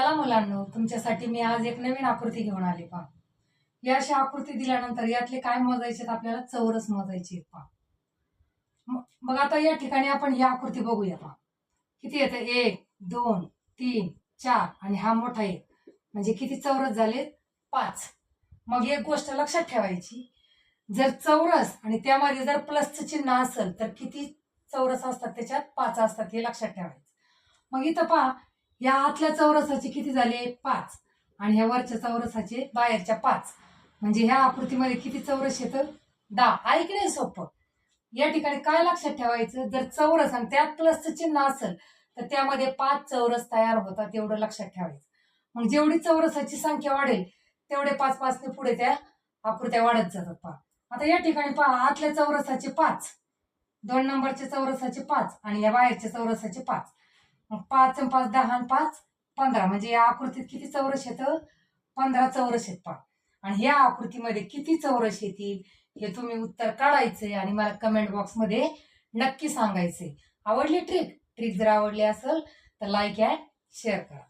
चला मुलांनो तुमच्यासाठी मी आज एक नवीन आकृती घेऊन आले पहा. या अशा आकृती दिल्यानंतर यातले काय मोजायचे आपल्याला? चौरस मोजायचे पहा. मग आता या ठिकाणी आपण ही आकृती बघूया पहा. किती येतं? एक दोन तीन चार आणि हा मोठा एक. म्हणजे किती चौरस झाले? पाच. मग एक गोष्ट लक्षात ठेवायची. जर चौरस आणि त्यामध्ये जर प्लसचं चिन्ह असेल तर किती चौरस असतात त्याच्यात? पाच असतात हे लक्षात ठेवायचं. मग इथं पहा या आतल्या चौरसाचे किती झाले? पाच. आणि ह्या वरच्या चौरसाचे बाहेरच्या पाच. म्हणजे ह्या आकृतीमध्ये किती चौरस येतं दहा. ऐकणे नाही सोपं. या ठिकाणी काय लक्षात ठेवायचं? जर चौरस आणि त्यात प्लसचं चिन्ह असेल तर त्यामध्ये पाच चौरस तयार होतात एवढं लक्षात ठेवायचं. मग जेवढी चौरसाची संख्या वाढेल तेवढे पाच पाचने पुढे त्या आकृत्या वाढत जातात पहा. आता या ठिकाणी पहा आतल्या चौरसाचे पाच. दोन नंबरच्या चौरसाचे पाच आणि या बाहेरच्या चौरसाचे पाच. मग पाच आणि पाच दहा आणि पाच पंधरा. म्हणजे या आकृतीत किती चौरस येतं? पंधरा चौरस येत पा आणि ह्या आकृतीमध्ये किती चौरस येतील हे तुम्ही उत्तर काढायचंय आणि मला कमेंट बॉक्समध्ये नक्की सांगायचंय. आवडली ट्रिक ट्रिक जर आवडली असेल तर लाईक अँड शेअर करा.